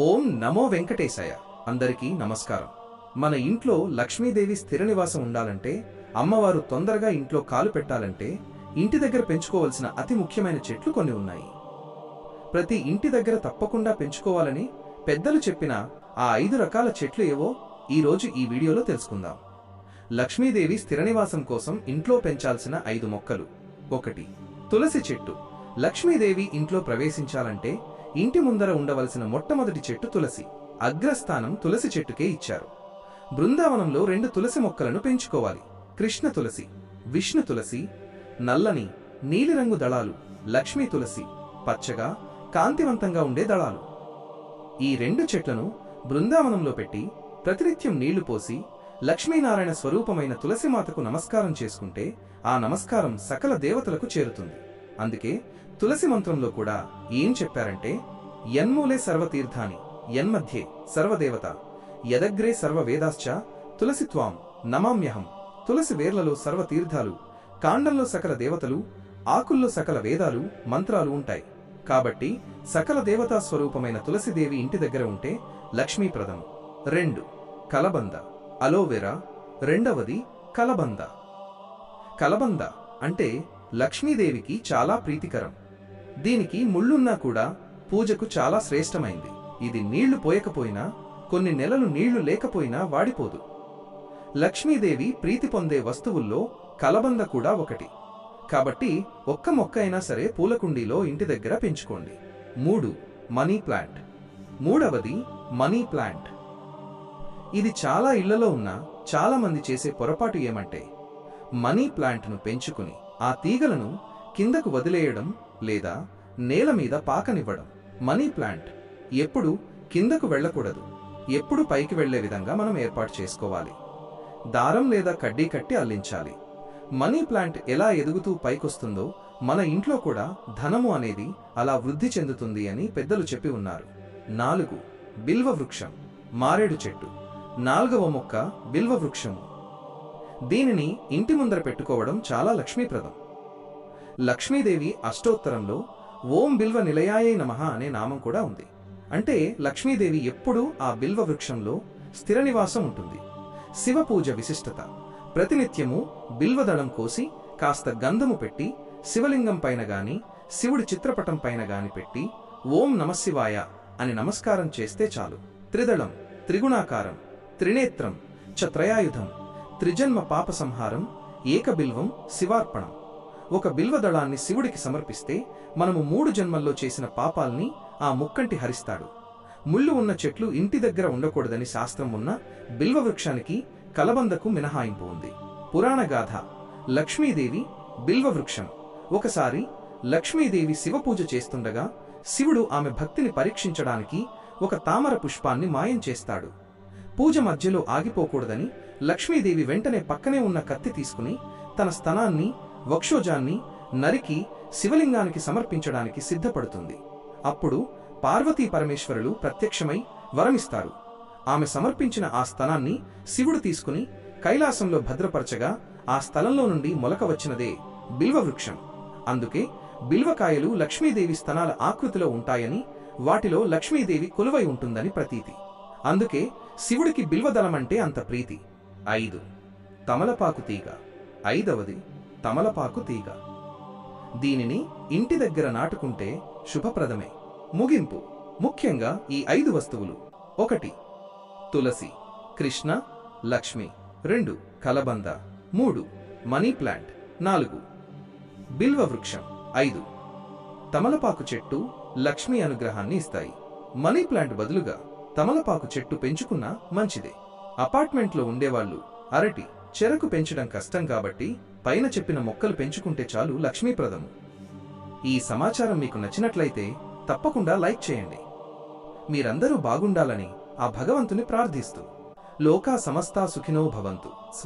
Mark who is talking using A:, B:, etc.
A: ఓం నమో వెంకటేశాయ. అందరికీ నమస్కారం. మన ఇంట్లో లక్ష్మీదేవి స్థిర నివాసం ఉండాలంటే అమ్మవారు తొందరగా ఇంట్లో కాలు పెట్టాలంటే ఇంటి దగ్గర పెంచుకోవలసిన అతి ముఖ్యమైన చెట్లు కొన్ని ఉన్నాయి. ప్రతి ఇంటి దగ్గర తప్పకుండా పెంచుకోవాలని పెద్దలు చెప్పిన ఆ ఐదు రకాల చెట్లు ఏవో ఈరోజు ఈ వీడియోలో తెలుసుకుందాం. లక్ష్మీదేవి స్థిర నివాసం కోసం ఇంట్లో పెంచాల్సిన ఐదు మొక్కలు. ఒకటి తులసి చెట్టు. లక్ష్మీదేవి ఇంట్లో ప్రవేశించాలంటే ఇంటి ముందర ఉండవలసిన మొట్టమొదటి చెట్టు తులసి. అగ్రస్థానం తులసి చెట్టుకే ఇచ్చారు. బృందావనంలో రెండు తులసి మొక్కలను పెంచుకోవాలి. కృష్ణ తులసి విష్ణు తులసి నల్లని నీలిరంగు దళాలు లక్ష్మీ తులసి పచ్చగా కాంతివంతంగా ఉండే దళాలు. ఈ రెండు చెట్లను బృందావనంలో పెట్టి ప్రతినిత్యం నీళ్ళు పోసి లక్ష్మీనారాయణ స్వరూపమైన తులసిమాతకు నమస్కారం చేసుకుంటే ఆ నమస్కారం సకల దేవతలకు చేరుతుంది. అందుకే తులసి మంత్రంలో కూడా ఏం చెప్పారంటే యన్మూలే సర్వతీర్థాని యన్మధ్యే సర్వదేవత యదగ్రే సర్వవేదాశ్చ తులసి త్వాం నమామ్యహం తులసి వేర్లలో సర్వతీర్థాలు కాండంలో సకల దేవతలు ఆకుల్లో సకల వేదాలు మంత్రాలు ఉంటాయి. కాబట్టి సకల దేవతా స్వరూపమైన తులసిదేవి ఇంటి దగ్గర ఉంటే లక్ష్మీప్రదం. రెండు కలబంద. అలోవెరా. రెండవది కలబంద. కలబంద అంటే లక్ష్మీదేవికి చాలా ప్రీతికరం. దీనికి ముళ్ళున్నా కూడా పూజకు చాలా శ్రేష్టమైంది. ఇది నీళ్ళు పోయకపోయినా కొన్ని నెలలు నీళ్ళు లేకపోయినా వాడిపోదు. లక్ష్మీదేవి ప్రీతి పొందే వస్తువుల్లో కలబంద కూడా ఒకటి. కాబట్టి ఒక్క మొక్క అయినా సరే పూలకుండీలో ఇంటి దగ్గర పెంచుకోండి. మూడు మనీ ప్లాంట్. మూడవది మనీ ప్లాంట్. ఇది చాలా ఇళ్ళలో ఉన్న చాలామంది చేసే పొరపాటు ఏమంటే మనీ ప్లాంట్ను పెంచుకుని ఆ తీగలను కిందకు వదిలేయడం లేదా నేల మీద పాకనివ్వడం మనీ ప్లాంట్ ఎప్పుడు కిందకు వెళ్ళకూడదు. ఎప్పుడు పైకి వెళ్ళే విధంగా మనం ఏర్పాటు చేసుకోవాలి. దారం లేదా కడ్డీ కట్టి అల్లించాలి. మనీ ప్లాంట్ ఎలా ఎదుగుతూ పైకొస్తుందో మన ఇంట్లో కూడా ధనము అనేది అలా వృద్ధి చెందుతుంది అని పెద్దలు చెప్పి ఉన్నారు. నాలుగు బిల్వ వృక్షం మారేడు చెట్టు నాలుగవ మొక్క బిల్వ వృక్షము. దీనిని ఇంటి ముందర పెట్టుకోవడం చాలా లక్ష్మీప్రదం. లక్ష్మీదేవి అష్టోత్తరంలో ఓం బిల్వ నిలయాయే నమః అనే నామం కూడా ఉంది. అంటే లక్ష్మీదేవి ఎప్పుడూ ఆ బిల్వ వృక్షంలో స్థిర నివాసం ఉంటుంది. శివ పూజ విశిష్టత. ప్రతినిత్యము బిల్వదళం కోసి కాస్త గంధము పెట్టి శివలింగం పైన గాని శివుడి చిత్రపటం పైన గాని పెట్టి ఓం నమశివాయ అని నమస్కారం చేస్తే చాలు. త్రిదళం త్రిగుణాకారం త్రినేత్రం చ త్రయాయుధం త్రిజన్మ పాప సంహారం ఏకబిల్వం శివార్పణం. ఒక బిల్వదళాన్ని శివుడికి సమర్పిస్తే మనము మూడు జన్మల్లో చేసిన పాపాల్ని ఆ ముక్కంటి హరిస్తాడు. ముళ్ళు ఉన్న చెట్లు ఇంటి దగ్గర ఉండకూడదని శాస్త్రం ఉన్న బిల్వ వృక్షానికి కలబందకు మినహాయింపు ఉంది. పురాణ గాథ లక్ష్మీదేవి బిల్వ వృక్షం. ఒకసారి లక్ష్మీదేవి శివపూజ చేస్తుండగా శివుడు ఆమె భక్తిని పరీక్షించడానికి ఒక తామర పుష్పాన్ని మాయం చేస్తాడు. పూజ మధ్యలో ఆగిపోకూడదని లక్ష్మీదేవి వెంటనే పక్కనే ఉన్న కత్తి తీసుకుని తన స్తనాన్ని వక్షోజాన్ని నరికి శివలింగానికి సమర్పించడానికి సిద్ధపడుతుంది. అప్పుడు పార్వతీ పరమేశ్వరులు ప్రత్యక్షమై వరమిస్తారు. ఆమె సమర్పించిన ఆ స్థలాన్ని శివుడు తీసుకుని కైలాసంలో భద్రపరచగా ఆ స్థలంలో నుండి మొలక వచ్చినదే బిల్వ వృక్షం అందుకే బిల్వకాయలు లక్ష్మీదేవి స్థనాల ఆకృతిలో ఉంటాయని వాటిలో లక్ష్మీదేవి కొలువై ఉంటుందని ప్రతీతి. అందుకే శివుడికి బిల్వదళమంటే అంత ప్రీతి. ఐదు. తమలపాకు తీగ. ఐదవది. తమలపాకు తీగ. దీనిని ఇంటి దగ్గర నాటుకుంటే శుభప్రదమే. ముగింపు. ముఖ్యంగా ఈ ఐదు వస్తువులు. ఒకటి. తులసి. కృష్ణ. లక్ష్మి. రెండు. కలబంద. మూడు. Money plant. నాలుగు. బిల్వ వృక్షం. ఐదు. తమలపాకు చెట్టు లక్ష్మి అనుగ్రహాన్ని ఇస్తాయి. మనీ ప్లాంట్ బదులుగా తమలపాకు చెట్టు పెంచుకున్నా మంచిదే. అపార్ట్మెంట్లో ఉండేవాళ్ళు అరటి చెరకు పెంచడం కష్టం కాబట్టి పైన చెప్పిన మొక్కలు పెంచుకుంటే చాలు లక్ష్మీప్రదము. ఈ సమాచారం మీకు నచ్చినట్లయితే తప్పకుండా లైక్ చేయండి. మీరందరూ బాగుండాలని ఆ భగవంతుని ప్రార్థిస్తూ. లోకా సమస్తా సుఖినో భవంతు.